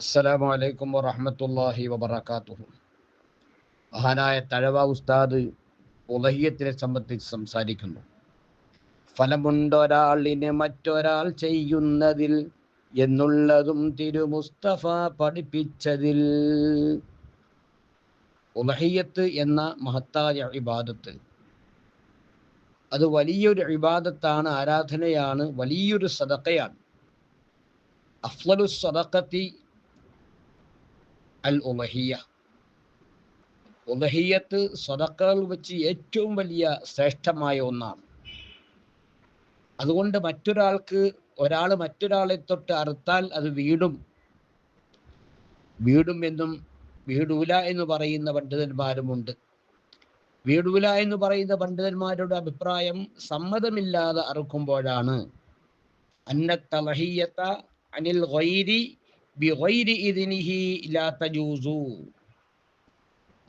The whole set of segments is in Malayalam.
അസ്സലാമു അലൈക്കും വറഹമത്തല്ലാഹി വബറകാതുഹു. മഹാനായ തഴവ ഉസ്താദ് ഉലഹിയത്തിനെ സംബന്ധിച്ച് സംസാരിക്കുന്നു. ഫലമുണ്ടൊരാളിന് മറ്റൊരാൾ ചെയ്യുന്നതിൽ എന്നുള്ളതും തിരുമുസ്തഫ പഠിപ്പിച്ചതിൽ. ഉലഹിയത്ത് എന്ന മഹത്തായ ഇബാദത്ത്. അത് വലിയൊരു ഇബാദത്താണ് ആരാധനയാണ് വലിയൊരു സദക്കയാണ് അഫ്ലലു സദക്കത്തി അൽ ഉലഹിയ ഉലഹിയത്ത് സ്വതക്കകൾ വെച്ച് ഏറ്റവും വലിയ ശ്രേഷ്ഠമായ ഒന്നാണ്. അതുകൊണ്ട് മറ്റൊരാൾക്ക് ഒരാൾ മറ്റൊരാളെ തൊട്ട് അറുത്താൽ അത് വീടും. വീടും എന്നും വീടൂല എന്ന് പറയുന്ന പണ്ഡിതന്മാരുമുണ്ട്. വീടൂല എന്ന് പറയുന്ന പണ്ഡിതന്മാരുടെ അഭിപ്രായം സമ്മതമില്ലാതെ അറുക്കുമ്പോഴാണ്. അന്നത്തലഹിയത അനിൽ ഗൈരി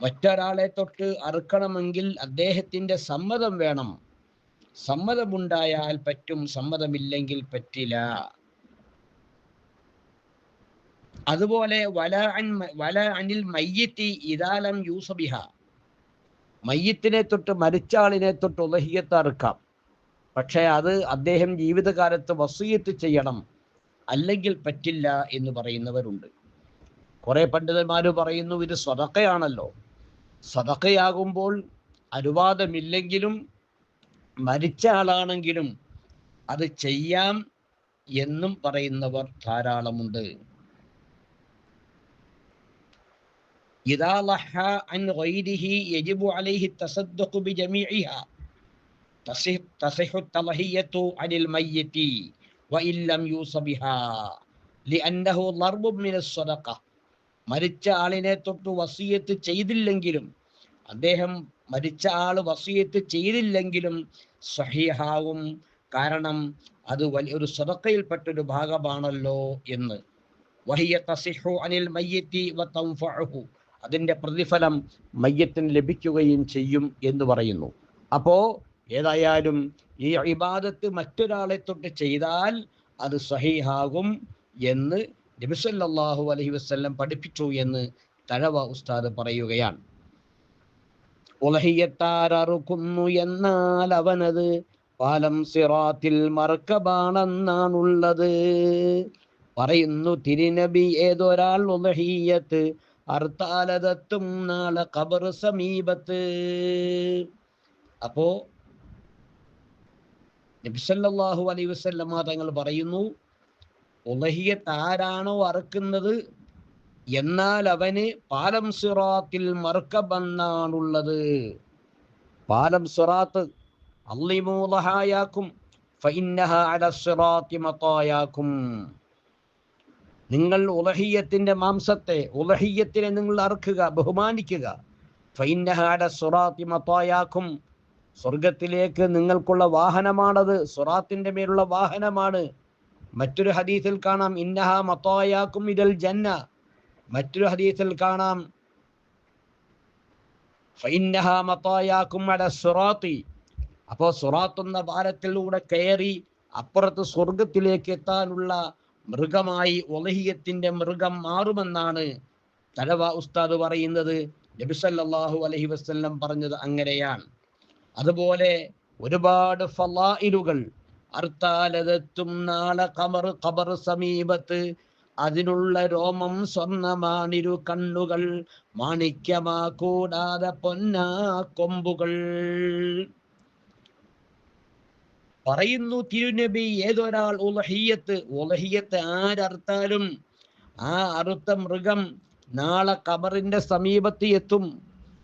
മറ്റൊരാളെ തൊട്ട് അറുക്കണമെങ്കിൽ അദ്ദേഹത്തിന്റെ സമ്മതം വേണം. സമ്മതമുണ്ടായാൽ പറ്റും സമ്മതമില്ലെങ്കിൽ പറ്റില്ല. അതുപോലെ വല അൻ വല അനിൽ മയ്യത്തി ഇതാലം യൂസബിഹ. മയ്യത്തിനെ തൊട്ട് മരിച്ച ആളിനെ തൊട്ട് ഉലഹിയത്ത് അറുക്കാം. പക്ഷേ അത് അദ്ദേഹം ജീവിതകാലത്ത് വസീയത്ത് ചെയ്യണം. അല്ലെങ്കിൽ പറ്റില്ല എന്ന് പറയുന്നവരുണ്ട്. കുറേ പണ്ഡിതന്മാർ പറയുന്നു ഇത് സ്വതക്കയാണല്ലോ. സ്വതക്കയാകുമ്പോൾ അനുവാദമില്ലെങ്കിലും മരിച്ച ആളാണെങ്കിലും അത് ചെയ്യാം എന്നും പറയുന്നവർ ധാരാളമുണ്ട്. ഇതാ ലഹ അൻ യജിബു അലൈഹി അനിൽ മയ്യത്തി. വഇല്ലം യൂസബിഹ ലിഅന്നഹു ലർബും മിനസ് മരിച്ച ആളിനെ തൊട്ട് വസീയത്ത് ചെയ്തില്ലെങ്കിലും അദ്ദേഹം മരിച്ച ആൾ വസീയത്ത് ചെയ്തില്ലെങ്കിലും സഹിഹാവും. കാരണം അത് വലിയ ഒരു സ്വതക്കയിൽപ്പെട്ടൊരു ഭാഗമാണല്ലോ എന്ന്. വഹിയ തസിഹു അനിൽ മയ്യത്തി വഹു അതിന്റെ പ്രതിഫലം മയ്യത്തിന് ലഭിക്കുകയും ചെയ്യും എന്ന് പറയുന്നു. അപ്പോ ഏതായാലും ഈ ഇബാദത്ത് മറ്റൊരാളെ തൊട്ട് ചെയ്താൽ അത് സഹീഹാകും എന്ന് നബിസല്ലാഹു അലഹി വസ്ല്ലം പഠിപ്പിച്ചു എന്ന് തഴവ ഉസ്താദ് പറയുകയാണ്. ഉലഹിയത്താരറുക്കുന്നു എന്നാൽ അവനത് പാലം സിറാത്തിൽ മറക്കബാണെന്നാണുള്ളത് പറയുന്നു തിരുനബി ഏതൊരാൾ ഉലഹിയത്ത് അർത്താലതത്തും നാളെ കബർ സമീപത്ത്. അപ്പോ നബിസല്ലാഹു അലൈ വസ്ല്ലമ തങ്ങൾ പറയുന്നു ഉലഹിയത്ത് ആരാണോ അറുക്കുന്നത് എന്നാൽ അവന് പാലം സിറാത്തിൽ മറുക്കബന്നാണുള്ളത് പാലം സിറാത്ത് അള്ളിമൂലഹായാക്കും നിങ്ങൾ ഉലഹിയത്തിന്റെ മാംസത്തെ ഉലഹിയത്തിനെ നിങ്ങൾ അറുക്കുക ബഹുമാനിക്കുക. ഫൈന്നഹാട സിറാത്തി മത്തായാക്കും സ്വർഗത്തിലേക്ക് നിങ്ങൾക്കുള്ള വാഹനമാണത് സുറാത്തിന്റെ മേലുള്ള വാഹനമാണ്. മറ്റൊരു ഹദീസിൽ കാണാം ഇന്നഹ മത്തോയാക്കും ഇതൽ ജന്ന. മറ്റൊരു ഹദീസിൽ കാണാം ഫൈന്നഹ മത്തായാക്കും അപ്പോൾ സുറാത്ത്. എന്ന ഭാരത്തിലൂടെ കയറി അപ്പുറത്ത് സ്വർഗത്തിലേക്ക് എത്താനുള്ള മൃഗമായി ഒലഹിയത്തിന്റെ മൃഗം മാറുമെന്നാണ് തലവ ഉസ്താദ് പറയുന്നത്. നബിസല്ലാഹു അലഹി വസ്ല്ലം പറഞ്ഞത് അങ്ങനെയാണ്. അതുപോലെ ഒരുപാട് ഫലായിലുകൾ. അർത്താലതെത്തും നാളെ കമർ കബർ സമീപത്ത് അതിനുള്ള രോമം സ്വർണമാണിരു കണ്ണുകൾ. മാണിക്യമാ കൂടാതെ പൊന്നാ കൊമ്പുകൾ. പറയുന്നു തിരുനബി ഏതൊരാൾ ഉലഹിയത്ത് ഉലഹിയത്ത് ആരർത്താലും ആ അറുത്ത മൃഗം നാളെ കബറിന്റെ സമീപത്ത് എത്തും.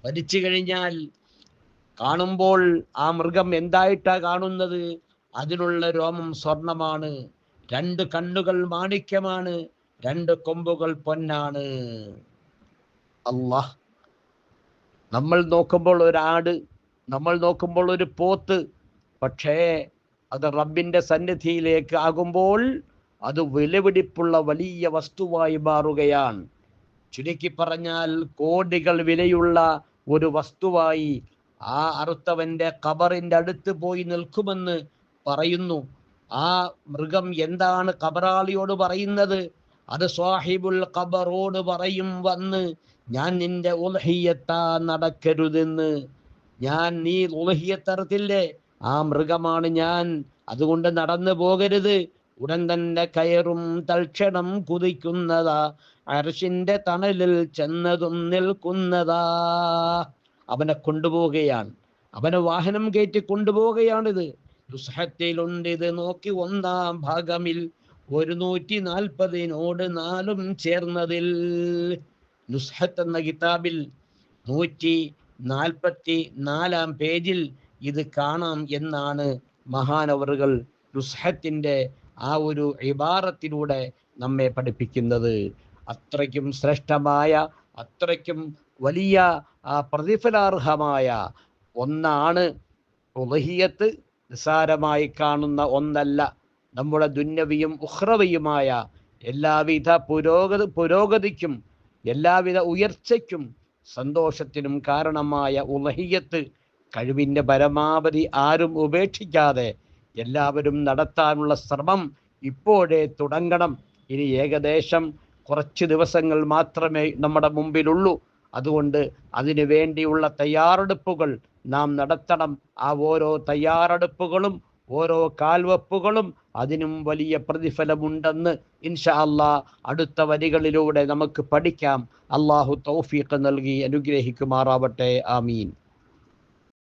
മരിച്ചു കഴിഞ്ഞാൽ കാണുമ്പോൾ ആ മൃഗം എന്തായിട്ടാ കാണുന്നത്? അതിനുള്ള രോമം സ്വർണമാണ്. രണ്ട് കണ്ണുകൾ മാണിക്യമാണ്. രണ്ട് കൊമ്പുകൾ പൊന്നാണ്. അള്ളാഹ് നമ്മൾ നോക്കുമ്പോൾ ഒരാട് നമ്മൾ നോക്കുമ്പോൾ ഒരു പോത്ത്. പക്ഷേ അത് റബ്ബിന്റെ സന്നിധിയിലേക്ക് ആകുമ്പോൾ അത് വിലപിടിപ്പുള്ള വലിയ വസ്തുവായി മാറുകയാണ്. ചുരുക്കി പറഞ്ഞാൽ കോടികൾ വിലയുള്ള ഒരു വസ്തുവായി ആ അറുത്തവന്റെ ഖബറിന്റെ അടുത്ത് പോയി നിൽക്കുമെന്ന് പറയുന്നു. ആ മൃഗം എന്താണ് കബറാളിയോട് പറയുന്നത്? അത് സാഹിബുൽ ഖബറോട് പറയും വന്ന് ഞാൻ നിന്റെ ഉലഹിയത്താ നടക്കരുതെന്ന്. ഞാൻ നീ ഉലഹിയത്തറത്തില്ലേ ആ മൃഗമാണ് ഞാൻ. അതുകൊണ്ട് നടന്നു പോകരുത്. ഉടൻ തന്നെ കയറും തൽക്ഷണം കുതിക്കുന്നതാ. അരശിന്റെ തണലിൽ ചെന്നതും നിൽക്കുന്നതാ. അവനെ കൊണ്ടുപോവുകയാണ്. അവനെ വാഹനം കയറ്റി കൊണ്ടുപോവുകയാണിത്. ദുസ്ഹത്തിലുണ്ട് ഇത്. നോക്കി ഒന്നാം ഭാഗമിൽ ഒരു നൂറ്റി നാൽപ്പതിനോട് നാലും ചേർന്നതിൽ. നുസ്ഹത്ത് എന്ന കിതാബിൽ നൂറ്റി നാൽപ്പത്തി നാലാം പേജിൽ ഇത് കാണാം എന്നാണ് മഹാനവറുകൾ നുസ്ഹത്തിന്റെ ആ ഒരു ഇബാറത്തിലൂടെ നമ്മെ പഠിപ്പിക്കുന്നത്. അത്രയ്ക്കും ശ്രേഷ്ഠമായ അത്രയ്ക്കും വലിയ പ്രതിഫലാർഹമായ ഒന്നാണ് ഉലഹിയത്ത്. നിസാരമായി കാണുന്ന ഒന്നല്ല നമ്മുടെ ദുന്നവിയും ഉഹ്രവിയുമായ എല്ലാവിധ പുരോഗതി പുരോഗതിക്കും എല്ലാവിധ ഉയർച്ചയ്ക്കും സന്തോഷത്തിനും കാരണമായ ഉലഹിയത്ത്. കഴിവിന്റെ പരമാവധി ആരും ഉപേക്ഷിക്കാതെ എല്ലാവരും നടത്താനുള്ള ശ്രമം ഇപ്പോഴേ തുടങ്ങണം. ഇനി ഏകദേശം കുറച്ച് ദിവസങ്ങൾ മാത്രമേ നമ്മുടെ മുമ്പിലുള്ളൂ. അതുകൊണ്ട് അതിനു വേണ്ടിയുള്ള തയ്യാറെടുപ്പുകൾ നാം നടത്തണം. ആ ഓരോ തയ്യാറെടുപ്പുകളും ഓരോ കാൽവെപ്പുകളും അതിനും വലിയ പ്രതിഫലമുണ്ടെന്ന് ഇൻഷാ അല്ലാ അടുത്ത വരികളിലൂടെ നമുക്ക് പഠിക്കാം. അള്ളാഹു തൗഫീഖ് നൽകി അനുഗ്രഹിക്കുമാറാവട്ടെ. ആമീൻ.